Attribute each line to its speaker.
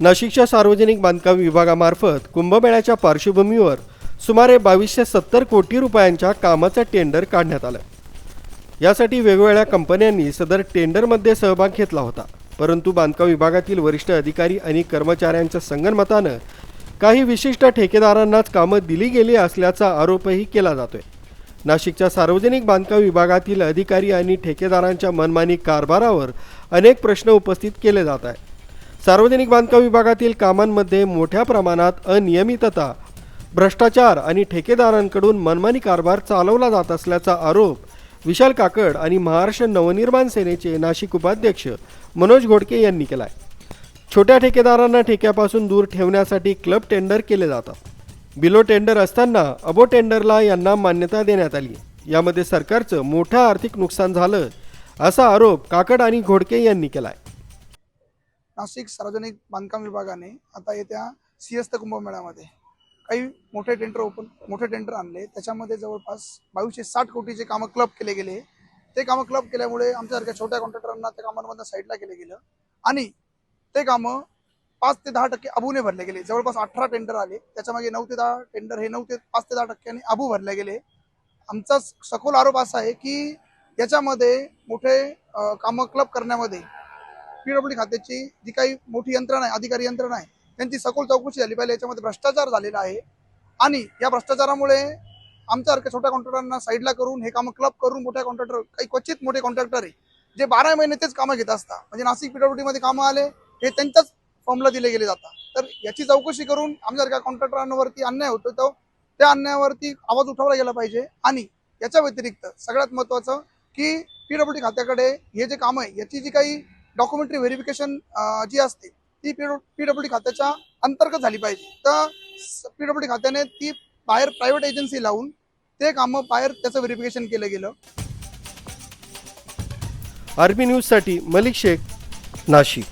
Speaker 1: नाशिकच्या सार्वजनिक बांधकाम विभागामार्फत कुंभमेळ्याच्या पार्श्वभूमीवर सुमारे बावीसशे सत्तर कोटी रुपयांच्या कामाचं टेंडर काढण्यात आलं. यासाठी वेगवेगळ्या कंपन्यांनी सदर टेंडरमध्ये सहभाग घेतला होता. परंतु बांधकाम विभागातील वरिष्ठ अधिकारी आणि कर्मचाऱ्यांच्या संगनमतानं काही विशिष्ट ठेकेदारांनाच कामं दिली गेली असल्याचा आरोपही केला जातोय. नाशिकच्या सार्वजनिक बांधकाम विभागातील अधिकारी आणि ठेकेदारांच्या मनमानी कारभारावर अनेक प्रश्न उपस्थित केले जात आहे सार्वजनिक बांधकाम विभागातील कामांमध्ये मोठ्या प्रमाणात अनियमितता भ्रष्टाचार आणि ठेकेदारांकडून मनमानी कारभार चालवला जात असल्याचा आरोप विशाल काकड आणि महाराष्ट्र नवनिर्माण सेनेचे नाशिक उपाध्यक्ष मनोज घोडके यांनी केलाय. छोट्या ठेकेदारांना ठेक्यापासून दूर ठेवण्यासाठी क्लब टेंडर केले जातात. बिलो टेंडर असताना अबो टेंडरला यांना मान्यता देण्यात आली. यामध्ये सरकारचं मोठं आर्थिक नुकसान झालं असा आरोप काकड आणि घोडके यांनी केलाय.
Speaker 2: नाशिक सार्वजनिक बांधकाम विभागाने आता येत्या सिंहस्थ कुंभमेळ्यामध्ये काही मोठे टेंडर ओपन मोठे टेंडर आणले. त्याच्यामध्ये जवळपास बावीसशे साठ कोटीचे कामं क्लब केले गेले. ते कामं क्लब केल्यामुळे आमच्यासारख्या छोट्या कॉन्ट्रॅक्टरांना त्या कामांमधनं साईडला केलं गेलं. आणि ते कामं पाच ते दहा टक्के अबूने भरले गेले. जवळपास अठरा टेंडर आले. त्याच्यामागे नऊ ते दहा टेंडर हे नऊ ते पाच ते दहा टक्क्यांनी अबू भरले गेले. आमचा सखोल आरोप असा आहे की याच्यामध्ये मोठे कामं क्लब करण्यामध्ये पीडब्ल्यू खात्याची जी काही मोठी यंत्रणा आहे अधिकारी यंत्रणा आहे त्यांची सखोल चौकशी झाली पाहिजे. याच्यामध्ये भ्रष्टाचार झालेला आहे. आणि या भ्रष्टाचारामुळे आमच्यासारख्या छोट्या कॉन्ट्रॅक्टरांना साईडला करून हे कामं क्लब करून मोठ्या कॉन्ट्रॅक्टर काही क्वचित मोठे कॉन्ट्रॅक्टर आहे जे बारा महिने तेच कामं घेत असतात. म्हणजे नाशिक पीडब्ल्यूडीमध्ये कामं आले हे त्यांच्याच फॉर्मला दिले गेले जातात. तर याची चौकशी करून आमच्यासारख्या कॉन्ट्रॅक्टरांवरती अन्याय होतो तो त्या अन्यायावरती आवाज उठवला गेला पाहिजे. आणि याच्या व्यतिरिक्त सगळ्यात महत्त्वाचं की पीडब्ल्यूडी खात्याकडे हे जे काम आहे याची जी काही डॉक्युमेंटरी व्हेरिफिकेशन जी असते ती पीडब्ल्यूडी खात्याच्या अंतर्गत झाली पाहिजे. तर पीडब्ल्यूडी खात्याने ती बाहेर प्रायव्हेट एजन्सी लावून ते कामं बाहेर त्याचं व्हेरिफिकेशन केलं गेलं.
Speaker 1: आर्मी न्यूजसाठी मलिक शेख नाशिक.